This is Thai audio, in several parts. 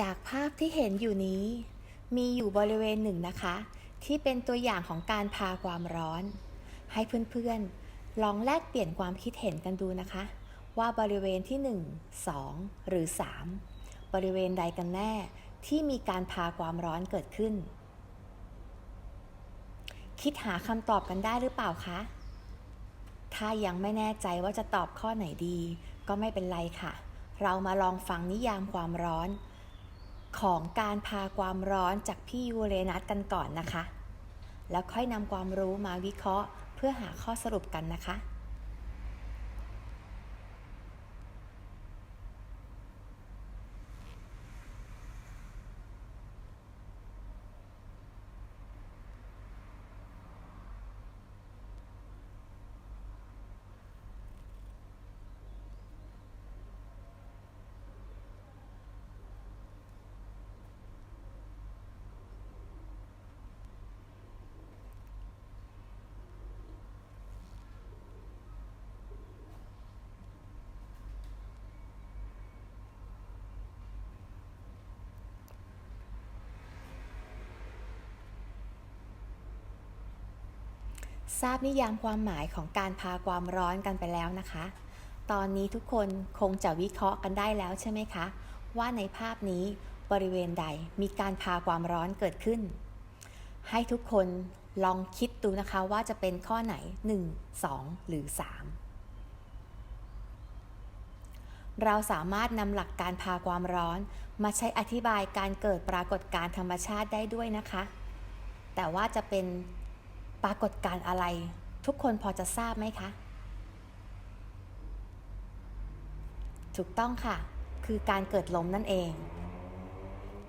จากภาพที่เห็นอยู่นี้ มีอยู่บริเวณหนึ่งนะคะ ที่เป็นตัวอย่างของการพาความร้อน ให้เพื่อนๆ ลองแลกเปลี่ยนความคิดเห็นกันดูนะคะ ว่าบริเวณที่ 1 2 หรือ 3 บริเวณใดกันแน่ที่มีการพาความร้อนเกิดขึ้น คิดหาคำตอบกันได้หรือเปล่าคะ ถ้ายังไม่แน่ใจว่าจะตอบข้อไหนดี ก็ไม่เป็นไรค่ะ เรามาลองฟังนิยามความร้อน ของการพาความร้อนจากพี่ยูเรนัสกันก่อนนะคะ แล้วค่อยนำความรู้มาวิเคราะห์ เพื่อหาข้อสรุปกันนะคะ ทราบนิยามความหมายของการพาความร้อนกันไปแล้วนะคะ ตอนนี้ทุกคนคงจะวิเคราะห์กันได้แล้วใช่ไหมคะ ว่าในภาพนี้บริเวณใดมีการพาความร้อนเกิดขึ้น ให้ทุกคนลองคิดดูนะคะว่าจะเป็นข้อไหน 1 2 หรือ 3 เราสามารถนำหลักการพาความร้อนมาใช้อธิบายการเกิดปรากฏการธรรมชาติได้ด้วยนะคะ แต่ว่าจะเป็น ปรากฏการอะไร ทุกคนพอจะทราบไหมคะ ถูกต้องค่ะ คือการเกิดลมนั่นเอง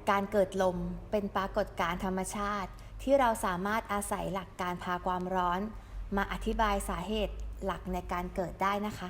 การเกิดลมเป็นปรากฏการธรรมชาติ ที่เราสามารถอาศัยหลักการพาความร้อน มาอธิบายสาเหตุหลักในการเกิดได้นะคะ